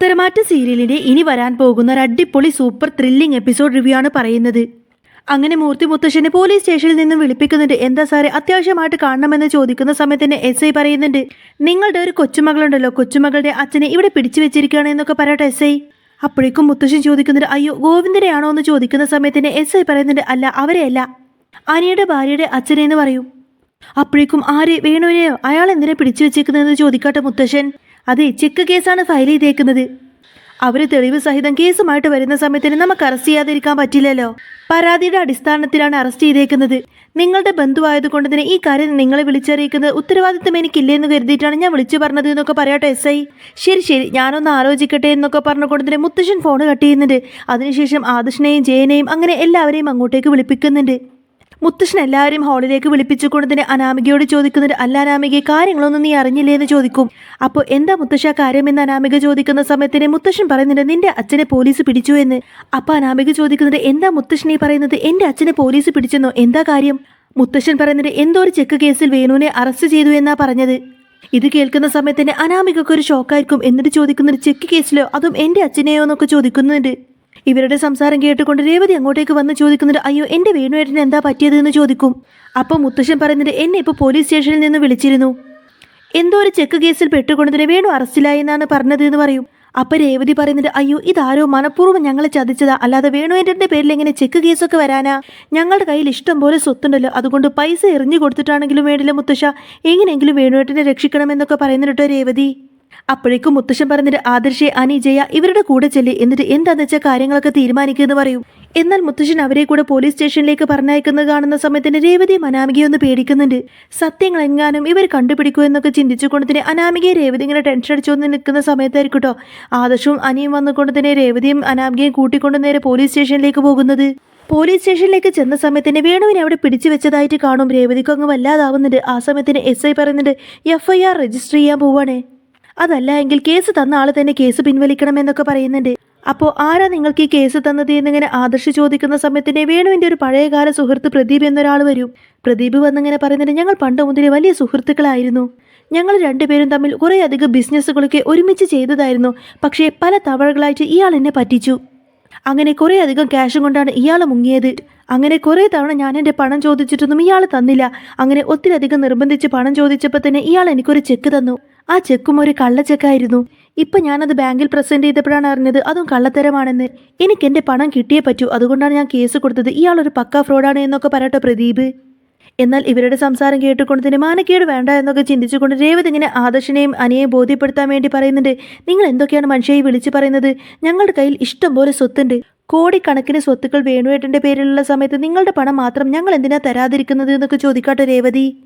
പത്തരമാറ്റ സീരിയലിന്റെ ഇനി വരാൻ പോകുന്ന ഒരു അടിപൊളി സൂപ്പർ ത്രില്ലിംഗ് എപ്പിസോഡ് റിവ്യൂ ആണ് പറയുന്നത്. അങ്ങനെ മൂർത്തി മുത്തശ്ശനെ പോലീസ് സ്റ്റേഷനിൽ നിന്നും വിളിപ്പിക്കുന്നുണ്ട്. എന്താ സാറേ അത്യാവശ്യമായിട്ട് കാണണമെന്ന് ചോദിക്കുന്ന സമയത്ത് തന്നെ എസ് ഐ പറയുന്നുണ്ട്. നിങ്ങളുടെ ഒരു കൊച്ചുമകളുണ്ടല്ലോ കൊച്ചുമകളുടെ അച്ഛനെ ഇവിടെ പിടിച്ചു വെച്ചിരിക്കുകയാണ് എന്നൊക്കെ പറയട്ടെ എസ് ഐ അപ്പോഴേക്കും മുത്തശ്ശൻ ചോദിക്കുന്നുണ്ട് അയ്യോ ഗോവിന്ദനെയാണോ എന്ന് ചോദിക്കുന്ന സമയത്ത് തന്നെ എസ് ഐ പറയുന്നുണ്ട് അല്ല അവരെയല്ല. അനിയുടെ ഭാര്യയുടെ അച്ഛനെന്ന് പറയും. അപ്പോഴേക്കും ആര് വേണുവിനെയോ? അയാൾ എന്തിനെ പിടിച്ചു വെച്ചേക്കുന്നതെന്ന് ചോദിക്കട്ടെ മുത്തശ്ശൻ. അതെ ചെക്ക് കേസാണ് ഫയൽ ചെയ്തേക്കുന്നത്. അവർ തെളിവ് സഹിതം കേസുമായിട്ട് വരുന്ന സമയത്തിന് നമുക്ക് അറസ്റ്റ് ചെയ്യാതിരിക്കാൻ പറ്റില്ലല്ലോ. പരാതിയുടെ അടിസ്ഥാനത്തിലാണ് അറസ്റ്റ് ചെയ്തേക്കുന്നത്. നിങ്ങളുടെ ബന്ധുവായതുകൊണ്ട് തന്നെ ഈ കാര്യം നിങ്ങളെ വിളിച്ചറിയിക്കുന്നത് ഉത്തരവാദിത്തം എനിക്കില്ലേ എന്ന് കരുതിയിട്ടാണ് ഞാൻ വിളിച്ചു പറഞ്ഞത് എന്നൊക്കെ പറയട്ടെ എസ് ഐ. ശരി ശരി ഞാനൊന്ന് ആലോചിക്കട്ടെ എന്നൊക്കെ പറഞ്ഞുകൊണ്ട് തന്നെ മുത്തശ്ശൻ ഫോൺ കട്ട് ചെയ്യുന്നുണ്ട്. അതിനുശേഷം ആദർശനെയും ജയനെയും അങ്ങനെ എല്ലാവരെയും അങ്ങോട്ടേക്ക് വിളിപ്പിക്കുന്നുണ്ട്. മുത്തശ്ശൻ എല്ലാവരും ഹാളിലേക്ക് വിളിപ്പിച്ചു കൊണ്ടതിന് അനാമികയോട് ചോദിക്കുന്നത് അല്ല അനാമിക കാര്യങ്ങളൊന്നും നീ അറിഞ്ഞില്ലേ? എന്ന് ചോദിക്കും. അപ്പോൾ എന്താ മുത്തശ്ശ കാര്യമെന്ന് അനാമിക ചോദിക്കുന്ന സമയത്തിന് മുത്തശ്ശൻ പറയുന്നുണ്ട് നിന്റെ അച്ഛനെ പോലീസ് പിടിച്ചു എന്ന്. അപ്പോൾ അനാമിക ചോദിക്കുന്നത് എന്താ മുത്തശ്ശനെ പറയുന്നത്? എന്റെ അച്ഛനെ പോലീസ് പിടിച്ചെന്നോ? എന്താ കാര്യം? മുത്തശ്ശൻ പറയുന്നത് എന്തോ ഒരു ചെക്ക് കേസിൽ വേണുവിനെ അറസ്റ്റ് ചെയ്തു എന്നാ പറഞ്ഞത്. ഇത് കേൾക്കുന്ന സമയത്ത് തന്നെ ഒരു ഷോക്കായിരിക്കും എന്നിട്ട് ചോദിക്കുന്നുണ്ട് ചെക്ക് കേസിലോ അതും എന്റെ അച്ഛനെയോ? എന്നൊക്കെ ചോദിക്കുന്നുണ്ട്. ഇവരുടെ സംസാരം കേട്ടുകൊണ്ട് രേവതി അങ്ങോട്ടേക്ക് വന്ന് ചോദിക്കുന്നുണ്ട് അയ്യോ എന്റെ വേണുവേട്ടന് എന്താ പറ്റിയത് എന്ന് ചോദിക്കും. അപ്പോൾ മുത്തശ്ശൻ പറയുന്നുണ്ട് എന്നെ ഇപ്പോൾ പോലീസ് സ്റ്റേഷനിൽ നിന്ന് വിളിച്ചിരുന്നു. എന്തോ ഒരു ചെക്ക് കേസിൽ പെട്ടുകൊണ്ടതിന് വേണു അറസ്റ്റിലായി എന്നാണ് പറഞ്ഞത് എന്ന് പറയും. അപ്പൊ രേവതി പറയുന്നുണ്ട് അയ്യോ ഇതാരോ മനഃപൂർവം ഞങ്ങളെ ചതിച്ചതാ. അല്ലാതെ വേണുവേന്റെ പേരിൽ എങ്ങനെ ചെക്ക് കേസൊക്കെ വരാനാ? ഞങ്ങളുടെ കയ്യിൽ ഇഷ്ടം പോലെ സ്വത്തുണ്ടല്ലോ. അതുകൊണ്ട് പൈസ എറിഞ്ഞു കൊടുത്തിട്ടാണെങ്കിലും വേണ്ടില്ല മുത്തശ്ശ. എങ്ങനെയെങ്കിലും വേണുവേട്ടനെ രക്ഷിക്കണമെന്നൊക്കെ പറയുന്നുണ്ട് രേവതി. അപ്പോഴേക്കും മുത്തശ്ശൻ പറഞ്ഞിട്ട് ആദർശെ അനി ജയ ഇവരുടെ കൂടെ ചെല്ലി. എന്നിട്ട് എന്താന്ന് വെച്ചാൽ കാര്യങ്ങളൊക്കെ തീരുമാനിക്കുമെന്ന് പറയും. എന്നാൽ മുത്തശ്ശൻ അവരെ കൂടെ പോലീസ് സ്റ്റേഷനിലേക്ക് പറഞ്ഞയക്കുന്നത് കാണുന്ന സമയത്തിന് രേവതി അനാമികയെ ഒന്ന് പേടിക്കുന്നുണ്ട്. സത്യങ്ങൾ എങ്ങാനും ഇവർ കണ്ടുപിടിക്കൂ എന്നൊക്കെ ചിന്തിച്ചുകൊണ്ട് തന്നെ അനാമികയെ രേവതി ഇങ്ങനെ ടെൻഷൻ അടിച്ചുകൊണ്ട് നിൽക്കുന്ന സമയത്തായിരിക്കും കേട്ടോ ആദർശവും അനിയും വന്നുകൊണ്ട് തന്നെ രേവതിയും അനാമികയും കൂട്ടിക്കൊണ്ട് നേരെ പോലീസ് സ്റ്റേഷനിലേക്ക് പോകുന്നത്. പോലീസ് സ്റ്റേഷനിലേക്ക് ചെന്ന സമയത്തിന് വേണുവിനെ അവിടെ പിടിച്ചു വെച്ചതായിട്ട് കാണും. രേവതിക്കങ്ങ് വല്ലാതാവുന്നുണ്ട്. ആ സമയത്തിന് എസ് ഐ പറയുന്നുണ്ട് എഫ് ഐ ആർ രജിസ്റ്റർ ചെയ്യാൻ പോവാണേ. അതല്ല എങ്കിൽ കേസ് തന്ന ആൾ തന്നെ കേസ് പിൻവലിക്കണമെന്നൊക്കെ പറയുന്നുണ്ട്. അപ്പോ ആരാ നിങ്ങൾക്ക് ഈ കേസ് തന്നത് എന്നിങ്ങനെ ആദർശ് ചോദിക്കുന്ന സമയത്തിന് വേണുവിന്റെ ഒരു പഴയകാല സുഹൃത്ത് പ്രദീപ് എന്നൊരാൾ വരും. പ്രദീപ് വന്നിങ്ങനെ പറയുന്നുണ്ട് ഞങ്ങൾ പണ്ട് മുതലേ വലിയ സുഹൃത്തുക്കളായിരുന്നു. ഞങ്ങൾ രണ്ടുപേരും തമ്മിൽ കുറേയധികം ബിസിനസ്സുകളൊക്കെ ഒരുമിച്ച് ചെയ്തതായിരുന്നു. പക്ഷേ പല തവണകളായിട്ട് ഇയാൾ എന്നെ പറ്റിച്ചു. അങ്ങനെ കുറേയധികം ക്യാഷും കൊണ്ടാണ് ഇയാൾ മുങ്ങിയത്. അങ്ങനെ കുറേ തവണ ഞാൻ എന്റെ പണം ചോദിച്ചിട്ടൊന്നും ഇയാൾ തന്നില്ല. അങ്ങനെ ഒത്തിരി അധികം നിർബന്ധിച്ച് പണം ചോദിച്ചപ്പോൾ തന്നെ ഇയാൾ എനിക്കൊരു ചെക്ക് തന്നു. ആ ചെക്കും ഒരു കള്ള ചെക്കായിരുന്നു ഇപ്പം ഞാനത് ബാങ്കിൽ പ്രസന്റ് ചെയ്തപ്പോഴാണ് അറിഞ്ഞത് അതും കള്ളത്തരമാണെന്ന്. എനിക്ക് എന്റെ പണം കിട്ടിയേ പറ്റൂ. അതുകൊണ്ടാണ് ഞാൻ കേസ് കൊടുത്തത്. ഇയാളൊരു പക്ക ഫ്രോഡാണ് എന്നൊക്കെ പറയട്ടെ പ്രദീപ്. എന്നാൽ ഇവരുടെ സംസാരം കേട്ടുകൊണ്ട് തന്നെ മാനക്കേട് വേണ്ട എന്നൊക്കെ ചിന്തിച്ചുകൊണ്ട് രേവത് ഇങ്ങനെ ആദർശനെയും അനിയെയും ബോധ്യപ്പെടുത്താൻ വേണ്ടി പറയുന്നുണ്ട്. നിങ്ങൾ എന്തൊക്കെയാണ് മനുഷ്യയെ വിളിച്ചു പറയുന്നത്? ഞങ്ങളുടെ കയ്യിൽ ഇഷ്ടം പോലെ സ്വത്തുണ്ട്. കോടിക്കണക്കിന് സ്വത്തുക്കൾ വേണുവേട്ടന്റെ പേരിലുള്ള സമയത്ത് നിങ്ങളുടെ പണം മാത്രം ഞങ്ങൾ എന്തിനാ തരാതിരിക്കുന്നത് എന്നൊക്കെ ചോദിക്കാട്ടെ രേവതി.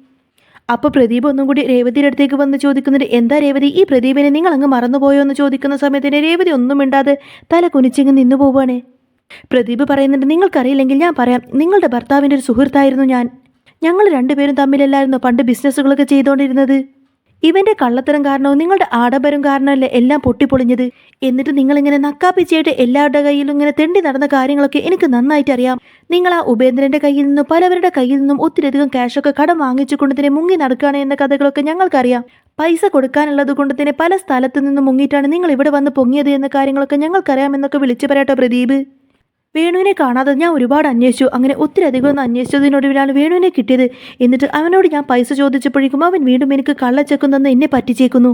അപ്പോൾ പ്രദീപ് ഒന്നും കൂടി രേവതിയുടെ അടുത്തേക്ക് വന്ന് ചോദിക്കുന്നുണ്ട് എന്താ രേവതി ഈ പ്രദീപിനെ നിങ്ങൾ അങ്ങ് മറന്നുപോയോ? എന്ന് ചോദിക്കുന്ന സമയത്തിന് രേവതി ഒന്നും മിണ്ടാതെ തല കുനിച്ചിങ്ങ് നിന്നു പോവുകയാണ് പ്രദീപ് പറയുന്നുണ്ട് നിങ്ങൾക്കറിയില്ലെങ്കിൽ ഞാൻ പറയാം നിങ്ങളുടെ ഭർത്താവിന്റെ ഒരു സുഹൃത്തായിരുന്നു ഞാൻ. ഞങ്ങൾ രണ്ടുപേരും തമ്മിലല്ലായിരുന്നു പണ്ട് ബിസിനസ്സുകളൊക്കെ ചെയ്തുകൊണ്ടിരുന്നത്? ഇവന്റെ കള്ളത്തരം കാരണോ നിങ്ങളുടെ ആഡംബരം കാരണമല്ലേ എല്ലാം പൊട്ടിപ്പൊളിഞ്ഞത്? എന്നിട്ട് നിങ്ങൾ ഇങ്ങനെ നക്കാപ്പിച്ചയായിട്ട് എല്ലാവരുടെ കയ്യിലും ഇങ്ങനെ തെണ്ടി നടന്ന കാര്യങ്ങളൊക്കെ എനിക്ക് നന്നായിട്ട് അറിയാം. നിങ്ങൾ ആ ഉപേന്ദ്രന്റെ കയ്യിൽ നിന്നും പലവരുടെ കയ്യിൽ നിന്നും ഒത്തിരിയധികം ക്യാഷൊക്കെ കടം വാങ്ങിച്ചുകൊണ്ട് തന്നെ മുങ്ങി നടക്കുകയാണ് എന്ന കഥകളൊക്കെ ഞങ്ങൾക്കറിയാം. പൈസ കൊടുക്കാനുള്ളത് കൊണ്ട് തന്നെ പല സ്ഥലത്തു നിന്നും മുങ്ങിയിട്ടാണ് നിങ്ങൾ ഇവിടെ വന്ന് പൊങ്ങിയത് എന്ന കാര്യങ്ങളൊക്കെ ഞങ്ങൾക്കറിയാമെന്നൊക്കെ വിളിച്ചു പറയാട്ടോ പ്രദീപ്. വേണുവിനെ കാണാതെ ഞാൻ ഒരുപാട് അന്വേഷിച്ചു. അങ്ങനെ ഒത്തിരി അധികം ഒന്ന് അന്വേഷിച്ചതിനൊടുവിലാണ് വേണുവിനെ കിട്ടിയത്. എന്നിട്ട് അവനോട് ഞാൻ പൈസ ചോദിച്ചപ്പോഴേക്കും അവൻ വീണ്ടും എനിക്ക് കള്ളച്ചക്കും തന്ന് എന്നെ പറ്റിച്ചേക്കുന്നു.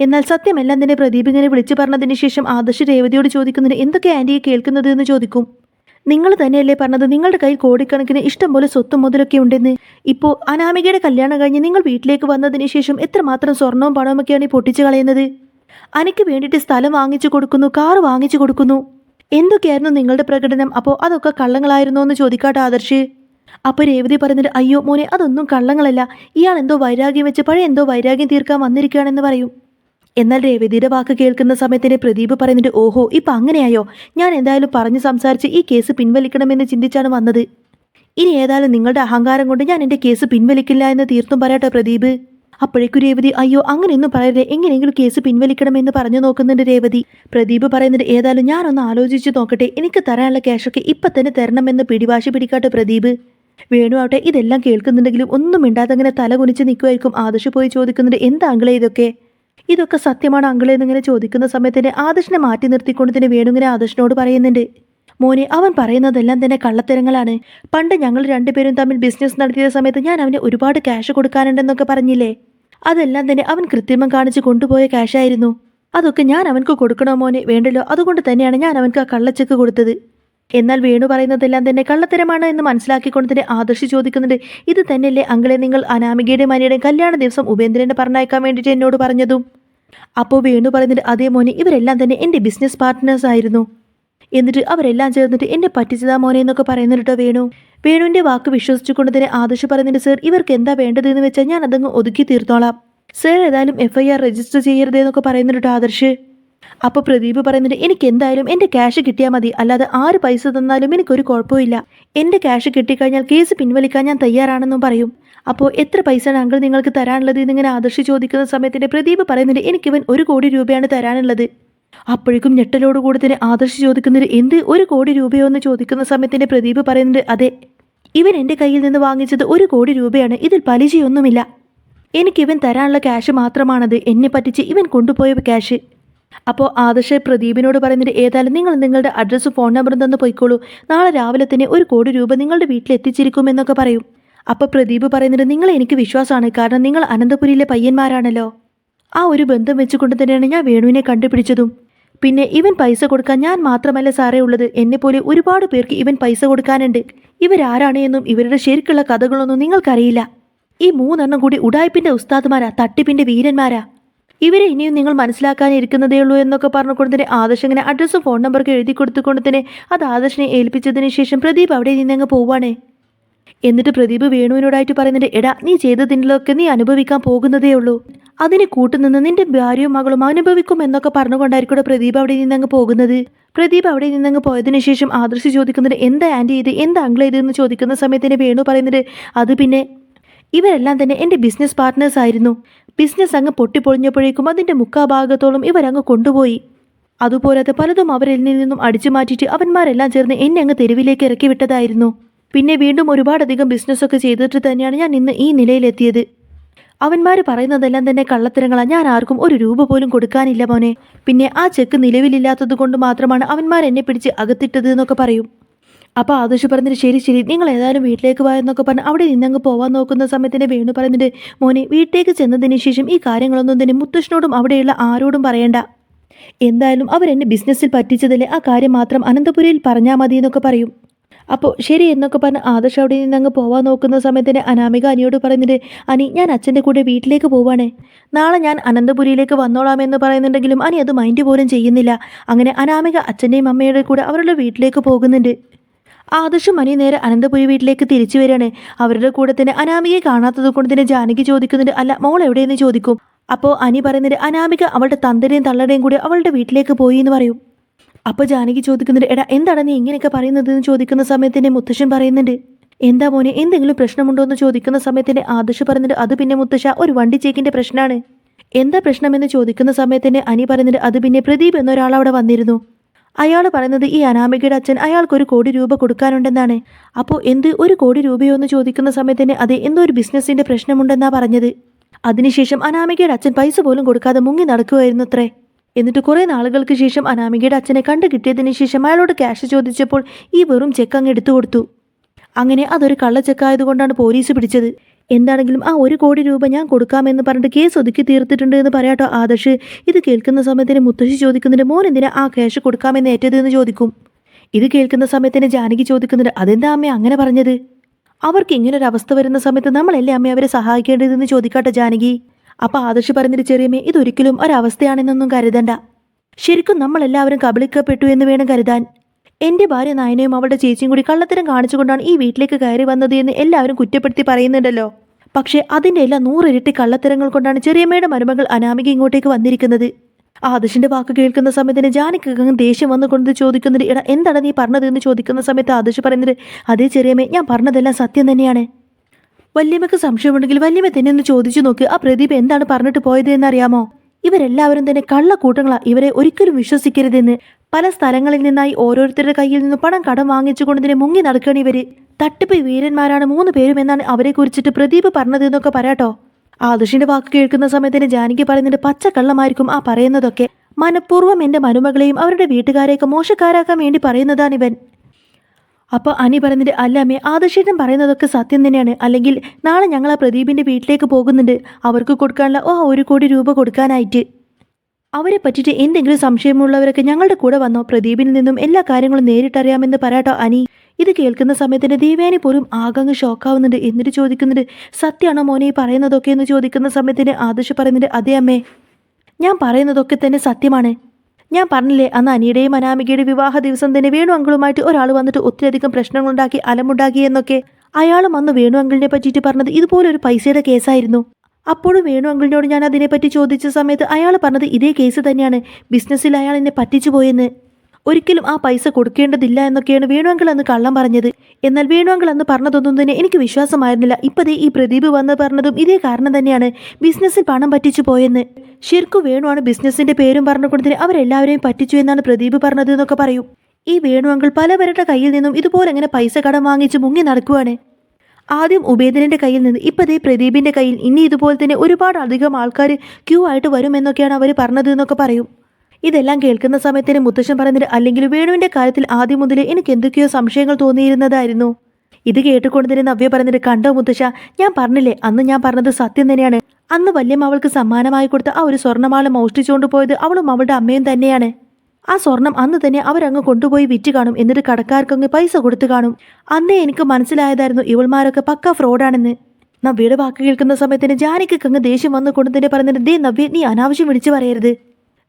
എന്നാൽ സത്യമെല്ലാം തന്നെ പ്രദീപ് ഇങ്ങനെ വിളിച്ചു പറഞ്ഞതിന് ശേഷം ആദർശ് രേവതിയോട് ചോദിക്കുന്നതിന് എന്തൊക്കെ ആന്റിയെ കേൾക്കുന്നത് എന്ന് ചോദിക്കും. നിങ്ങൾ തന്നെയല്ലേ പറഞ്ഞത്? നിങ്ങളുടെ കയ്യിൽ കോടിക്കണക്കിന് ഇഷ്ടം പോലെ സ്വത്തും മുതലൊക്കെ ഉണ്ടെന്ന്. ഇപ്പോൾ അനാമികയുടെ കല്യാണം കഴിഞ്ഞ് നിങ്ങൾ വീട്ടിലേക്ക് വന്നതിന് ശേഷം എത്രമാത്രം സ്വർണവും പണവുമൊക്കെയാണ് ഈ പൊട്ടിച്ചു കളയുന്നത്? അനക്ക് വേണ്ടിയിട്ട് സ്ഥലം വാങ്ങിച്ചു കൊടുക്കുന്നു കാറ് വാങ്ങിച്ചു കൊടുക്കുന്നു. എന്തൊക്കെയായിരുന്നു നിങ്ങളുടെ പ്രകടനം? അപ്പോൾ അതൊക്കെ കള്ളങ്ങളായിരുന്നോ എന്ന് ചോദിക്കാട്ടോ ആദർശ്. അപ്പോൾ രേവതി പറഞ്ഞിട്ട് അയ്യോ മോനെ അതൊന്നും കള്ളങ്ങളല്ല. ഇയാൾ എന്തോ വൈരാഗ്യം വെച്ച് പഴയ എന്തോ വൈരാഗ്യം തീർക്കാൻ വന്നിരിക്കുകയാണെന്ന് പറയും. എന്നാൽ രേവതിയുടെ വാക്ക് കേൾക്കുന്ന സമയത്തിന് പ്രദീപ് പറയുന്നുണ്ട് ഓഹോ ഇപ്പം അങ്ങനെയായോ? ഞാൻ എന്തായാലും പറഞ്ഞു സംസാരിച്ച് ഈ കേസ് പിൻവലിക്കണമെന്ന് ചിന്തിച്ചാണ് വന്നത്. ഇനി ഏതായാലും നിങ്ങളുടെ അഹങ്കാരം കൊണ്ട് ഞാൻ എന്റെ കേസ് പിൻവലിക്കില്ല എന്ന് തീർത്തും പറയട്ടെ പ്രദീപ്. അപ്പോഴേക്കും രേവതി അയ്യോ അങ്ങനെയൊന്നും പറയരുത്. എങ്ങനെയെങ്കിലും കേസ് പിൻവലിക്കണമെന്ന് പറഞ്ഞു നോക്കുന്നുണ്ട് രേവതി. പ്രദീപ് പറയുന്നുണ്ട് ഏതായാലും ഞാനൊന്ന് ആലോചിച്ച് നോക്കട്ടെ. എനിക്ക് തരാനുള്ള ക്യാഷൊക്കെ ഇപ്പം തന്നെ തരണമെന്ന് പിടിവാശി പിടിക്കാട്ടെ പ്രദീപ്. വേണു ആവട്ടെ ഇതെല്ലാം കേൾക്കുന്നുണ്ടെങ്കിലും ഒന്നും മിണ്ടാതെ അങ്ങനെ തല കുനിച്ച് നിൽക്കുമായിരിക്കും ആദർശ് പോയി ചോദിക്കുന്നുണ്ട് എന്താ അങ്കിളെ ഇതൊക്കെ? ഇതൊക്കെ സത്യമാണ് അങ്കിളെ എന്നിങ്ങനെ ചോദിക്കുന്ന സമയത്തിന് ആദർശിനെ മാറ്റി നിർത്തിക്കൊണ്ട് തന്നെ വേണു ഇങ്ങനെ ആദർശിനോട് പറയുന്നുണ്ട്. മോനെ അവൻ പറയുന്നതെല്ലാം തന്നെ കള്ളത്തരങ്ങളാണ്. പണ്ട് ഞങ്ങൾ രണ്ടുപേരും തമ്മിൽ ബിസിനസ് നടത്തിയ സമയത്ത് ഞാൻ അവന് ഒരുപാട് ക്യാഷ് കൊടുക്കാനുണ്ടെന്നൊക്കെ പറഞ്ഞില്ലേ? അതെല്ലാം തന്നെ അവൻ കൃത്രിമം കാണിച്ച് കൊണ്ടുപോയ ക്യാഷായിരുന്നു അതൊക്കെ ഞാൻ അവൻക്ക് കൊടുക്കണോ മോനെ? വേണ്ടല്ലോ. അതുകൊണ്ട് തന്നെയാണ് ഞാൻ അവൻക്ക് ആ കള്ളച്ചെക്ക് കൊടുത്തത്. എന്നാൽ വേണു പറയുന്നതെല്ലാം തന്നെ കള്ളത്തരമാണ് എന്ന് മനസ്സിലാക്കിക്കൊണ്ട് തന്നെ ആദർശി ചോദിക്കുന്നുണ്ട്. ഇത് തന്നെയല്ലേ അങ്കിളെ നിങ്ങൾ അനാമികയുടെ മനിയുടെ കല്യാണ ദിവസം ഉപേന്ദ്രനെ പറഞ്ഞയക്കാൻ വേണ്ടിയിട്ട് എന്നോട് പറഞ്ഞതും? അപ്പോൾ വേണു പറയുന്നുണ്ട് അതേ മോനെ ഇവരെല്ലാം തന്നെ എന്റെ ബിസിനസ് പാർട്ട്നേഴ്സ് ആയിരുന്നു. എന്നിട്ട് അവരെല്ലാം ചേർന്നിട്ട് എന്നെ പറ്റിച്ചതാ മോനെ എന്നൊക്കെ പറയുന്നുണ്ട് കേട്ടോ വേണു. വേണുവിന്റെ വാക്ക് വിശ്വസിച്ചുകൊണ്ട് തന്നെ ആദർശ് പറയുന്നുണ്ട് സർ ഇവർക്ക് എന്താ വേണ്ടതെന്ന് വെച്ചാൽ ഞാൻ അതങ്ങ് ഒതുക്കി തീർത്തോളാം. സർ ഏതായാലും എഫ് ഐ ആർ രജിസ്റ്റർ ചെയ്യരുത് എന്നൊക്കെ പറയുന്നുണ്ട് കേട്ടോ ആദർശ്. അപ്പോൾ പ്രദീപ് പറയുന്നുണ്ട് എനിക്ക് എന്തായാലും എന്റെ ക്യാഷ് കിട്ടിയാൽ മതി. അല്ലാതെ ആറ് പൈസ തന്നാലും എനിക്കൊരു കുഴപ്പമില്ല എന്റെ ക്യാഷ് കിട്ടിക്കഴിഞ്ഞാൽ കേസ് പിൻവലിക്കാൻ ഞാൻ തയ്യാറാണെന്നും പറയും. അപ്പോൾ എത്ര പൈസയാണ് അങ്കിൾ നിങ്ങൾക്ക് തരാനുള്ളത്? എന്നിങ്ങനെ ആദർശ് ചോദിക്കുന്ന സമയത്തിന്റെ പ്രദീപ് പറയുന്നുണ്ട് എനിക്കിവൻ ഒരു കോടി രൂപയാണ് തരാനുള്ളത്. അപ്പോഴേക്കും ഞെട്ടലോടുകൂടി തന്നെ ആദർശ് ചോദിക്കുന്നത് എന്ത് ഒരു കോടി രൂപയോ എന്ന് ചോദിക്കുന്ന സമയത്തിന്റെ പ്രദീപ് പറയുന്നുണ്ട് അതെ ഇവൻ എന്റെ കയ്യിൽ നിന്ന് വാങ്ങിച്ചത് ഒരു കോടി രൂപയാണ് ഇതിൽ പലിശയൊന്നുമില്ല. എനിക്കിവൻ തരാനുള്ള ക്യാഷ് മാത്രമാണത് എന്നെ പറ്റിച്ച് ഇവൻ കൊണ്ടുപോയ ക്യാഷ് അപ്പോൾ ആദർശ് പ്രദീപിനോട് പറയുന്നത് ഏതായാലും നിങ്ങൾ നിങ്ങളുടെ അഡ്രസ്സും ഫോൺ നമ്പറും തന്ന് പോയിക്കോളൂ. നാളെ രാവിലെ തന്നെ ഒരു കോടി രൂപ നിങ്ങളുടെ വീട്ടിൽ എത്തിച്ചിരിക്കും എന്നൊക്കെ പറയും. അപ്പോൾ പ്രദീപ് പറയുന്നത് നിങ്ങളെ എനിക്ക് വിശ്വാസമാണ് കാരണം നിങ്ങൾ അനന്തപുരിയിലെ പയ്യന്മാരാണല്ലോ. ആ ഒരു ബന്ധം വെച്ചുകൊണ്ട് തന്നെയാണ് ഞാൻ വേണുവിനെ കണ്ടുപിടിച്ചതും. പിന്നെ ഇവൻ പൈസ കൊടുക്കാൻ ഞാൻ മാത്രമല്ല സാറേ ഉള്ളത്. എന്നെപ്പോലെ ഒരുപാട് പേർക്ക് ഇവൻ പൈസ കൊടുക്കാനുണ്ട്. ഇവരാരാണ് എന്നും ഇവരുടെ ശരിക്കുള്ള കഥകളൊന്നും നിങ്ങൾക്കറിയില്ല. ഈ മൂന്നെണ്ണം കൂടി ഉടായ്പിന്റെ ഉസ്താദ്മാരാ തട്ടിപ്പിന്റെ വീരന്മാരാ. ഇവരെ ഇനിയും നിങ്ങൾ മനസ്സിലാക്കാനിരിക്കുന്നതേ ഉള്ളൂ എന്നൊക്കെ പറഞ്ഞുകൊണ്ട് തന്നെ ആദർശ് ഇങ്ങനെ അഡ്രസ്സും ഫോൺ നമ്പറൊക്കെ എഴുതി കൊടുത്തുകൊണ്ട് തന്നെ അത് ആദർശിനെ ഏൽപ്പിച്ചതിന് ശേഷം പ്രദീപ് അവിടെ നിന്നങ്ങ് പോവാണേ. എന്നിട്ട് പ്രദീപ് വേണുവിനോടായിട്ട് പറയുന്നുണ്ട് എടാ നീ ചെയ്തതിലൊക്കെ നീ അനുഭവിക്കാൻ പോകുന്നതേ ഉള്ളൂ. അതിന് കൂട്ടുനിന്ന് നിന്റെ ഭാര്യയും മകളും അനുഭവിക്കും എന്നൊക്കെ പറഞ്ഞുകൊണ്ടായിരിക്കും പ്രദീപ് അവിടെ നിന്നങ്ങ് പോകുന്നത്. പ്രദീപ് അവിടെ നിന്നങ്ങ് പോയതിനു ശേഷം ആദർശി ചോദിക്കുന്നത് എന്താ ആന്റി ഇത്? എന്താ അങ്കിൾ ഇത്? എന്ന് ചോദിക്കുന്ന സമയത്തിന് വേണു പറയുന്നത് അത് പിന്നെ ഇവരെല്ലാം തന്നെ എന്റെ ബിസിനസ് പാർട്ട്നേഴ്സ് ആയിരുന്നു. ബിസിനസ് അങ്ങ് പൊട്ടിപ്പൊളിഞ്ഞപ്പോഴേക്കും അതിന്റെ മുക്കാഭാഗത്തോളം ഇവരങ്ങ് കൊണ്ടുപോയി. അതുപോലത്തെ പലതും അവരിൽ നിന്നും അടിച്ചു മാറ്റിയിട്ട് അവന്മാരെല്ലാം ചേർന്ന് എന്നെ അങ്ങ് തെരുവിലേക്ക് ഇറക്കി വിട്ടതായിരുന്നു. പിന്നെ വീണ്ടും ഒരുപാടധികം ബിസിനസ്സൊക്കെ ചെയ്തിട്ട് തന്നെയാണ് ഞാൻ ഇന്ന് ഈ നിലയിലെത്തിയത്. അവന്മാർ പറയുന്നതെല്ലാം തന്നെ കള്ളത്തരങ്ങളാണ് ഞാൻ ആർക്കും ഒരു രൂപ പോലും കൊടുക്കാനില്ല മോനെ. പിന്നെ ആ ചെക്ക് നിലവിലില്ലാത്തത് കൊണ്ട് മാത്രമാണ് അവന്മാർ എന്നെ പിടിച്ച് അകത്തിട്ടത് എന്നൊക്കെ പറയും. അപ്പോൾ ആദർശ് പറഞ്ഞിട്ട് ശരി ശരി. നിങ്ങൾ ഏതായാലും വീട്ടിലേക്ക് വായെന്നൊക്കെ പറഞ്ഞ് അവിടെ നിന്നങ്ങ് പോവാൻ നോക്കുന്ന സമയത്തിന് വേണു പറയുന്നുണ്ട് മോനെ വീട്ടിലേക്ക് ചെന്നതിന് ശേഷം ഈ കാര്യങ്ങളൊന്നും തന്നെ മുത്തശ്ശനോടും അവിടെയുള്ള ആരോടും പറയണ്ട. എന്തായാലും അവരെന്നെ ബിസിനസ്സിൽ പറ്റിച്ചതല്ലേ? ആ കാര്യം മാത്രം അനന്തപുരിയിൽ പറഞ്ഞാൽ മതി എന്നൊക്കെ പറയും. അപ്പോൾ ശരി എന്നൊക്കെ പറഞ്ഞ് ആദർശ് അവിടെ നിന്ന് അങ്ങ് പോവാൻ നോക്കുന്ന സമയത്തിന് അനാമിക അനിയോട് പറയുന്നുണ്ട് അനി ഞാൻ അച്ഛന്റെ കൂടെ വീട്ടിലേക്ക് പോവാണേ. നാളെ ഞാൻ അനന്തപുരിയിലേക്ക് വന്നോളാമെന്ന് പറയുന്നുണ്ടെങ്കിലും അനി അത് മൈൻഡ് പോലും ചെയ്യുന്നില്ല. അങ്ങനെ അനാമിക അച്ഛന്റെയും അമ്മയുടെ കൂടെ അവരുടെ വീട്ടിലേക്ക് പോകുന്നുണ്ട്. ആദർശും അനി നേരെ അനന്തപുരി വീട്ടിലേക്ക് തിരിച്ചു വരികയാണ്. അവരുടെ കൂടെ തന്നെ അനാമികയെ കാണാത്തത് കൊണ്ട് തന്നെ ജാനകി ചോദിക്കുന്നുണ്ട് അല്ല മോൾ എവിടെയെന്ന് ചോദിക്കും? അപ്പോൾ അനി പറയുന്നുണ്ട് അനാമിക അവളുടെ തന്തരെയും തള്ളടെയും കൂടി അവളുടെ വീട്ടിലേക്ക് പോയി എന്ന് പറയും. അപ്പോൾ ജാനകി ചോദിക്കുന്നുണ്ട് എടാ എന്താണ് നീ ഇങ്ങനെയൊക്കെ പറയുന്നത് എന്ന് ചോദിക്കുന്ന സമയത്തിന് മുത്തശ്ശൻ പറയുന്നുണ്ട്? എന്താ മോനെ എന്തെങ്കിലും പ്രശ്നമുണ്ടോ എന്ന് ചോദിക്കുന്ന സമയത്തിന് ആദർശ് പറയുന്നുണ്ട്. അത് പിന്നെ മുത്തശ്ശ ഒരു വണ്ടി ചേക്കിന്റെ പ്രശ്നമാണ്. എന്താ പ്രശ്നമെന്ന് ചോദിക്കുന്ന സമയത്തിന് അനി പറയുന്നുണ്ട്. അത് പിന്നെ പ്രദീപ് എന്നൊരാൾ അവിടെ വന്നിരുന്നു. അയാൾ പറയുന്നത് ഈ അനാമികയുടെ അച്ഛൻ അയാൾക്ക് ഒരു കോടി രൂപ കൊടുക്കാനുണ്ടെന്നാണ്. അപ്പോൾ എന്ത് ഒരു കോടി രൂപയോ എന്ന് ചോദിക്കുന്ന സമയത്തിന് അതെ എന്തോ ഒരു ബിസിനസ്സിന്റെ പ്രശ്നമുണ്ടെന്നാ പറഞ്ഞത്. അതിനുശേഷം അനാമികയുടെ അച്ഛൻ പൈസ പോലും കൊടുക്കാതെ മുങ്ങി നടക്കുമായിരുന്നു അത്രേ എന്നിട്ട് കുറേ നാളുകൾക്ക് ശേഷം അനാമികയുടെ അച്ഛനെ കണ്ടു കിട്ടിയതിന് ശേഷം അയാളോട് ക്യാഷ് ചോദിച്ചപ്പോൾ ഈ വെറും ചെക്ക് അങ്ങ് എടുത്തു കൊടുത്തു. അങ്ങനെ അതൊരു കള്ള ചെക്കായതുകൊണ്ടാണ് പോലീസ് പിടിച്ചത്. എന്താണെങ്കിലും ആ ഒരു കോടി രൂപ ഞാൻ കൊടുക്കാമെന്ന് പറഞ്ഞിട്ട് കേസ് ഒതുക്കി തീർത്തിട്ടുണ്ട് എന്ന് പറയാട്ടോ ആദർശ്. ഇത് കേൾക്കുന്ന സമയത്തിന് മുത്തശ്ശി ചോദിക്കുന്നതിന് മോൻ എന്തിനാ ആ ക്യാഷ് കൊടുക്കാമെന്ന് ഏറ്റതെന്ന് ചോദിക്കും. ഇത് കേൾക്കുന്ന സമയത്തിന് ജാനകി ചോദിക്കുന്നുണ്ട് അതെന്താ അമ്മ അങ്ങനെ പറഞ്ഞത്? അവർക്ക് ഇങ്ങനൊരവസ്ഥ വരുന്ന സമയത്ത് നമ്മളല്ലേ അമ്മ അവരെ സഹായിക്കേണ്ടതെന്ന് ചോദിക്കാട്ടെ ജാനകി. അപ്പൊ ആദർശ് പറഞ്ഞിട്ട് ചെറിയമ്മേ ഇതൊരിക്കലും ഒരവസ്ഥയാണെന്നൊന്നും കരുതണ്ട. ശരിക്കും നമ്മളെല്ലാവരും കബളിക്കപ്പെട്ടു എന്ന് വേണം കരുതാൻ. എന്റെ ഭാര്യ നയനയും അവളുടെ ചേച്ചിയും കൂടി കള്ളത്തരം കാണിച്ചുകൊണ്ടാണ് ഈ വീട്ടിലേക്ക് കയറി വന്നത് എന്ന് എല്ലാവരും കുറ്റപ്പെടുത്തി പറയുന്നുണ്ടല്ലോ. പക്ഷേ അതിന്റെ എല്ലാം നൂറിരട്ടി കള്ളത്തരങ്ങൾ കൊണ്ടാണ് ചെറിയമ്മയുടെ മരുമകൾ അനാമിക ഇങ്ങോട്ടേക്ക് വന്നിരിക്കുന്നത്. ആദർശിന്റെ വാക്ക് കേൾക്കുന്ന സമയത്തിന് ജാനക്ക് ദേഷ്യം വന്നുകൊണ്ട് ചോദിക്കുന്നത് എടാ എന്താണ് നീ പറഞ്ഞതെന്ന് ചോദിക്കുന്ന സമയത്ത് ആദർശ് പറയുന്നത് അതേ ചെറിയമ്മേ ഞാൻ പറഞ്ഞതെല്ലാം സത്യം തന്നെയാണ്. വല്യമ്മക്ക് സംശയമുണ്ടെങ്കിൽ വല്യമ്മ തന്നെ ഒന്ന് ചോദിച്ചു നോക്ക്. ആ പ്രദീപ് എന്താണ് പറഞ്ഞിട്ട് പോയത് എന്നറിയാമോ ഇവരെല്ലാവരും തന്നെ കള്ളക്കൂട്ടങ്ങളാ. ഇവരെ ഒരിക്കലും വിശ്വസിക്കരുതെന്ന്. പല സ്ഥലങ്ങളിൽ നിന്നായി ഓരോരുത്തരുടെ കയ്യിൽ നിന്ന് പണം കടം വാങ്ങിച്ചുകൊണ്ട് മുങ്ങി നടക്കണം ഇവർ. തട്ടിപ്പ് വീരന്മാരാണ് മൂന്ന് പേരും എന്നാണ് അവരെ കുറിച്ചിട്ട് പ്രദീപ് പറഞ്ഞതെന്നൊക്കെ പറയാട്ടോ. ആദർശിന്റെ വാക്ക് കേൾക്കുന്ന സമയത്തിന് ജാനകി പറയുന്നുണ്ട് പച്ചക്കള്ളമായിരിക്കും ആ പറയുന്നതൊക്കെ മനഃപൂർവം എന്റെ മരുമകളെയും അവരുടെ വീട്ടുകാരെയൊക്കെ മോശക്കാരാക്കാൻ വേണ്ടി പറയുന്നതാണ് ഇവൻ അപ്പോൾ അനി പറഞ്ഞിട്ട് അല്ല അമ്മേ ആദർശേട്ടൻ പറയുന്നതൊക്കെ സത്യം തന്നെയാണ്. അല്ലെങ്കിൽ നാളെ ഞങ്ങൾ ആ പ്രദീപിന്റെ വീട്ടിലേക്ക് പോകുന്നുണ്ട്. അവർക്ക് കൊടുക്കാനുള്ള ഓ ഒരു കോടി രൂപ കൊടുക്കാനായിട്ട്. അവരെ പറ്റിയിട്ട് എന്തെങ്കിലും സംശയമുള്ളവരൊക്കെ ഞങ്ങളുടെ കൂടെ വന്നോ? പ്രദീപിൽ നിന്നും എല്ലാ കാര്യങ്ങളും നേരിട്ടറിയാമെന്ന് പറയാട്ടോ അനി. ഇത് കേൾക്കുന്ന സമയത്തിന് ദേവേനെ പോലും ആകങ്ങ് ഷോക്കാവുന്നുണ്ട്. എന്നിട്ട് ചോദിക്കുന്നുണ്ട് സത്യമാണോ മോനെ ഈ പറയുന്നതൊക്കെ? എന്ന് ചോദിക്കുന്ന സമയത്തിന് ആദർശ് പറയുന്നുണ്ട് അതേ അമ്മേ. ഞാൻ പറയുന്നതൊക്കെ തന്നെ സത്യമാണ്. ഞാൻ പറഞ്ഞില്ലേ അന്ന് അനിയുടെയും അനാമികയുടെ വിവാഹ ദിവസം തന്നെ വേണു അങ്കിളുമായിട്ട് ഒരാൾ വന്നിട്ട് ഒത്തിരിയധികം പ്രശ്നങ്ങളുണ്ടാക്കി അലമുണ്ടാക്കി എന്നൊക്കെ. അയാളും അന്ന് വേണു അങ്കിളിനെ പറ്റിയിട്ട് പറഞ്ഞത് ഇതുപോലെ ഒരു പൈസയുടെ കേസായിരുന്നു. അപ്പോഴും വേണു അങ്കിളിനോട് ഞാൻ അതിനെപ്പറ്റി ചോദിച്ച സമയത്ത് അയാൾ പറഞ്ഞത് ഇതേ കേസ് തന്നെയാണ്. ബിസിനസ്സിൽ അയാൾ എന്നെ പറ്റിച്ചു പോയെന്ന് ഒരിക്കലും ആ പൈസ കൊടുക്കേണ്ടതില്ല എന്നൊക്കെയാണ് വേണുവങ്കൾ അന്ന് കള്ളം പറഞ്ഞത്. എന്നാൽ വേണുവങ്കൾ അന്ന് പറഞ്ഞതൊന്നും തന്നെ എനിക്ക് വിശ്വാസമായിരുന്നില്ല. ഇപ്പതേ ഈ പ്രദീപ് വന്ന് പറഞ്ഞതും ഇതേ കാരണം തന്നെയാണ് ബിസിനസ്സിൽ പണം പറ്റിച്ചു പോയെന്ന്. ശരിക്കും വേണുവാണ് ബിസിനസ്സിന്റെ പേരും പറഞ്ഞു പറഞ്ഞുകൊണ്ടതിന് അവരെല്ലാവരെയും പറ്റിച്ചു എന്നാണ് പ്രദീപ് പറഞ്ഞത് എന്നൊക്കെ പറയും. ഈ വേണു അങ്കിൾ പലവരുടെ കയ്യിൽ നിന്നും ഇതുപോലെ അങ്ങനെ പൈസ കടം വാങ്ങിച്ച് മുങ്ങി നടക്കുവാണ്. ആദ്യം ഉപേന്ദ്രന്റെ കയ്യിൽ നിന്ന് ഇപ്പതേ പ്രദീപിന്റെ കയ്യിൽ ഇനി ഇതുപോലെ തന്നെ ഒരുപാട് അധികം ആൾക്കാർ ക്യൂ ആയിട്ട് വരുമെന്നൊക്കെയാണ് അവർ പറഞ്ഞത് എന്നൊക്കെ പറയും. ഇതെല്ലാം കേൾക്കുന്ന സമയത്തിന് മുത്തശ്ശൻ പറഞ്ഞത് അല്ലെങ്കിൽ വേണുവിന്റെ കാര്യത്തിൽ ആദ്യം മുതൽ എനിക്ക് എന്തൊക്കെയോ സംശയങ്ങൾ തോന്നിയിരുന്നതായിരുന്നു. ഇത് കേട്ടുകൊണ്ട് തന്നെ നവ്യ പറഞ്ഞിട്ട് കണ്ടോ മുത്തശ്ശ? ഞാൻ പറഞ്ഞില്ലേ അന്ന് ഞാൻ പറഞ്ഞത് സത്യം തന്നെയാണ്. അന്ന് വല്യമ്മ അവൾക്ക് സമ്മാനമായി കൊടുത്ത ആ ഒരു സ്വർണമാല മോഷ്ടിച്ചുകൊണ്ട് പോയത് അവളും അവളുടെ അമ്മയും തന്നെയാണ്. ആ സ്വർണം അന്ന് തന്നെ അവരങ്ങ് കൊണ്ടുപോയി വിറ്റ് കാണും എന്നിട്ട് കടക്കാർക്കങ്ങ് പൈസ കൊടുത്തു കാണും. അന്നേ എനിക്ക് മനസ്സിലായതായിരുന്നു ഇവൾമാരൊക്കെ പക്ക ഫ്രോഡാണെന്ന്. നവ്യയുടെ വാക്ക് കേൾക്കുന്ന സമയത്തിന് ജാനകിക്ക് അങ്ങ് ദേഷ്യം വന്നു കൊണ്ട് തന്നെ പറഞ്ഞിട്ട് ദേ നവ്യ നീ അനാവശ്യം വിളിച്ചു പറയരുത്.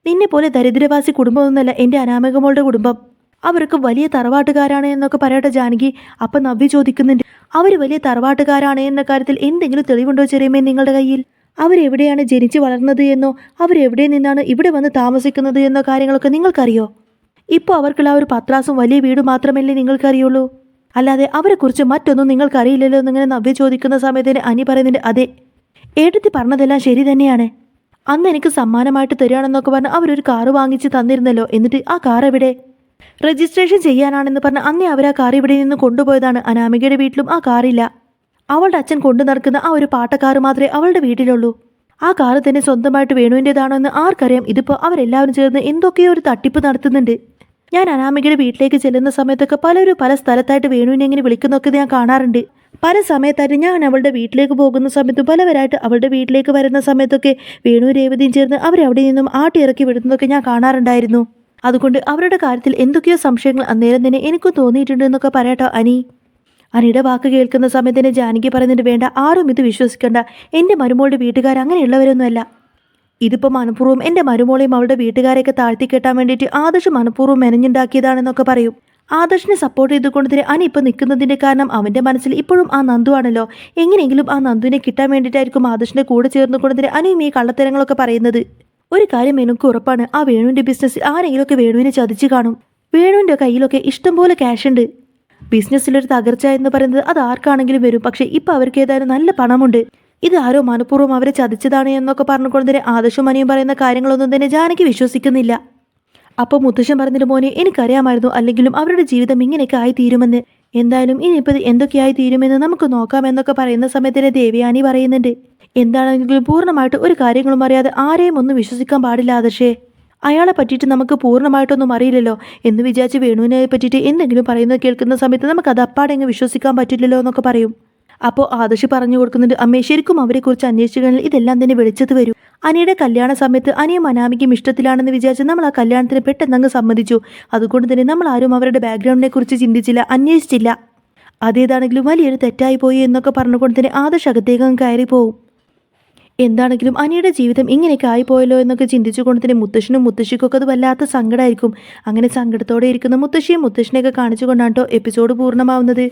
നിന്നെ പോലെ ദരിദ്രവാസി കുടുംബമൊന്നുമല്ല എന്റെ അനാമികമോളുടെ കുടുംബം. അവർക്ക് വലിയ തറവാട്ടുകാരാണ് എന്നൊക്കെ പറയട്ടെ ജാനകി. അപ്പം നവ്യ ചോദിക്കുന്നുണ്ട് അവർ വലിയ തറവാട്ടുകാരാണ് എന്ന കാര്യത്തിൽ എന്തെങ്കിലും തെളിവുണ്ടോ ചെറിയമേ നിങ്ങളുടെ കയ്യിൽ? അവരെവിടെയാണ് ജനിച്ചു വളർന്നത് എന്നോ അവരെവിടെ നിന്നാണ് ഇവിടെ വന്ന് താമസിക്കുന്നത് എന്നോ കാര്യങ്ങളൊക്കെ നിങ്ങൾക്കറിയോ? ഇപ്പോൾ അവർക്കുള്ള ഒരു പത്രാസും വലിയ വീടും മാത്രമല്ലേ നിങ്ങൾക്കറിയുള്ളൂ? അല്ലാതെ അവരെക്കുറിച്ച് മറ്റൊന്നും നിങ്ങൾക്കറിയില്ലല്ലോ എന്നിങ്ങനെ നവ്യ ചോദിക്കുന്ന സമയത്തിന് അനി പറയുന്നുണ്ട് അതെ ഏട്ടത്തി പറഞ്ഞതെല്ലാം ശരി തന്നെയാണ്. അന്ന് എനിക്ക് സമ്മാനമായിട്ട് തരികയാണെന്നൊക്കെ പറഞ്ഞ് അവരൊരു കാറ് വാങ്ങിച്ച് തന്നിരുന്നല്ലോ. എന്നിട്ട് ആ കാർ എവിടെ? രജിസ്ട്രേഷൻ ചെയ്യാനാണെന്ന് പറഞ്ഞ് അന്നേ അവർ ആ കാർ ഇവിടെ നിന്ന് കൊണ്ടുപോയതാണ്. അനാമികയുടെ വീട്ടിലും ആ കാറില്ല. അവളുടെ അച്ഛൻ കൊണ്ടു നടക്കുന്ന ആ ഒരു പാട്ടക്കാറ് മാത്രമേ അവളുടെ വീട്ടിലുള്ളൂ. ആ കാറ് തന്നെ സ്വന്തമായിട്ട് വേണുവിന്റെതാണോ എന്ന് ആർക്കറിയാം. ഇതിപ്പോൾ അവരെല്ലാവരും ചേർന്ന് എന്തൊക്കെയോ ഒരു തട്ടിപ്പ് നടത്തുന്നുണ്ട്. ഞാൻ അനാമികയുടെ വീട്ടിലേക്ക് ചെല്ലുന്ന സമയത്തൊക്കെ പലരും പല സ്ഥലത്തായിട്ട് വേണുവിനെ എങ്ങനെ വിളിക്കുന്നൊക്കെ ഞാൻ കാണാറുണ്ട്. പല സമയത്തായിട്ട് ഞാൻ അവളുടെ വീട്ടിലേക്ക് പോകുന്ന സമയത്ത് പലവരായിട്ട് അവളുടെ വീട്ടിലേക്ക് വരുന്ന സമയത്തൊക്കെ വേണു രേവതിയും ചേർന്ന് അവരവിടെ നിന്നും ആട്ടി ഇറക്കി വിടുന്നതൊക്കെ ഞാൻ കാണാറുണ്ടായിരുന്നു. അതുകൊണ്ട് അവരുടെ കാര്യത്തിൽ എന്തൊക്കെയോ സംശയങ്ങൾ അന്നേരം തന്നെ എനിക്കും തോന്നിയിട്ടുണ്ട് എന്നൊക്കെ പറയട്ടോ അനി. അനിയുടെ വാക്ക് കേൾക്കുന്ന സമയത്ത് തന്നെ ജാനകി പറയുന്നുണ്ട് വേണ്ട ആരും ഇത് വിശ്വസിക്കണ്ട. എന്റെ മരുമോളുടെ വീട്ടുകാർ അങ്ങനെയുള്ളവരൊന്നുമല്ല. ഇതിപ്പോൾ മനഃപൂർവം എന്റെ മരുമോളെയും അവളുടെ വീട്ടുകാരെയൊക്കെ താഴ്ത്തി കെട്ടാൻ വേണ്ടിയിട്ട് ആദർശ് മനഃപൂർവം മെനഞ്ഞുണ്ടാക്കിയതാണെന്നൊക്കെ പറയും. ആദർശിനെ സപ്പോർട്ട് ചെയ്തുകൊണ്ട് തന്നെ അനി ഇപ്പോൾ നിൽക്കുന്നതിന്റെ കാരണം അവന്റെ മനസ്സിൽ ഇപ്പോഴും ആ നന്ദു ആണല്ലോ. എങ്ങനെയെങ്കിലും ആ നന്ദുവിനെ കിട്ടാൻ വേണ്ടിയിട്ടായിരിക്കും ആദർശിന്റെ കൂടെ ചേർന്നുകൊണ്ട് തന്നെ അനിയും ഈ കള്ളത്തരങ്ങളൊക്കെ പറയുന്നത്. ഒരു കാര്യം എനിക്ക് ഉറപ്പാണ് ആ വേണുവിന്റെ ബിസിനസ്സിൽ ആരെങ്കിലുമൊക്കെ വേണുവിനെ ചതിച്ചു കാണും. വേണുവിന്റെ കയ്യിലൊക്കെ ഇഷ്ടംപോലെ ക്യാഷ് ഉണ്ട്. ബിസിനസ്സിലൊരു തകർച്ച എന്ന് പറയുന്നത് അത് ആർക്കാണെങ്കിലും വരും. പക്ഷേ ഇപ്പോൾ അവർക്ക് ഏതായാലും നല്ല പണമുണ്ട്. ഇത് ആരോ മനഃപൂർവം അവരെ ചതിച്ചതാണ് എന്നൊക്കെ പറഞ്ഞുകൊണ്ട് തന്നെ ആദർശം അനിയും പറയുന്ന കാര്യങ്ങളൊന്നും തന്നെ ജാനകി വിശ്വസിക്കുന്നില്ല. അപ്പോൾ മുത്തശ്ശൻ പറഞ്ഞിട്ട് മോനെ എനിക്കറിയാമായിരുന്നു. അല്ലെങ്കിലും അവരുടെ ജീവിതം ഇങ്ങനെയൊക്കെ ആയി തീരുമെന്ന് എന്തായാലും ഇനിയിപ്പോൾ എന്തൊക്കെയായി തീരുമെന്ന് നമുക്ക് നോക്കാമെന്നൊക്കെ പറയുന്ന സമയത്തിന് ദേവയാനി പറയുന്നുണ്ട്. എന്താണെങ്കിലും പൂർണമായിട്ട് ഒരു കാര്യങ്ങളും അറിയാതെ ആരെയും ഒന്നും വിശ്വസിക്കാൻ പാടില്ല ആദർശേ. അയാളെ പറ്റിയിട്ട് നമുക്ക് പൂർണമായിട്ടൊന്നും അറിയില്ലല്ലോ. എന്ന് വിചാരിച്ച് വേണുവിനെ പറ്റിയിട്ട് എന്തെങ്കിലും പറയുന്നത് കേൾക്കുന്ന സമയത്ത് നമുക്ക് അത് അപ്പാടെങ്ങ് വിശ്വസിക്കാൻ പറ്റില്ലല്ലോ എന്നൊക്കെ പറയും. അപ്പോൾ ആദർശ് പറഞ്ഞു കൊടുക്കുന്നുണ്ട് അമ്മേ ശരിക്കും അവരെക്കുറിച്ച് അന്വേഷിച്ചു ഇതെല്ലാം തന്നെ വെളിച്ചത്ത് വരും. അനിയുടെ കല്യാണ സമയത്ത് അനിയും അനാമിക്കും ഇഷ്ടത്തിലാണെന്ന് വിചാരിച്ച് നമ്മൾ ആ കല്യാണത്തിന് പെട്ടെന്നങ്ങ് സമ്മതിച്ചു. അതുകൊണ്ട് തന്നെ നമ്മൾ ആരും അവരുടെ ബാക്ക്ഗ്രൗണ്ടിനെ കുറിച്ച് ചിന്തിച്ചില്ല അന്വേഷിച്ചില്ല. അതേതാണെങ്കിലും വലിയൊരു തെറ്റായി പോയി എന്നൊക്കെ പറഞ്ഞുകൊണ്ട് തന്നെ ആദർശ് അകത്തേക്കും കയറി പോവും. എന്താണെങ്കിലും അനിയുടെ ജീവിതം ഇങ്ങനെയൊക്കെ ആയിപ്പോയല്ലോ എന്നൊക്കെ ചിന്തിച്ചുകൊണ്ട് തന്നെ മുത്തശ്ശനും മുത്തശ്ശിക്കൊക്കെ അത് വല്ലാത്ത സങ്കടമായിരിക്കും അങ്ങനെ സങ്കടത്തോടെ ഇരിക്കുന്ന മുത്തശ്ശിയും മുത്തശ്ശനെയൊക്കെ കാണിച്ചുകൊണ്ടാണ് കേട്ടോ എപ്പിസോഡ് പൂർണമാവുന്നത്.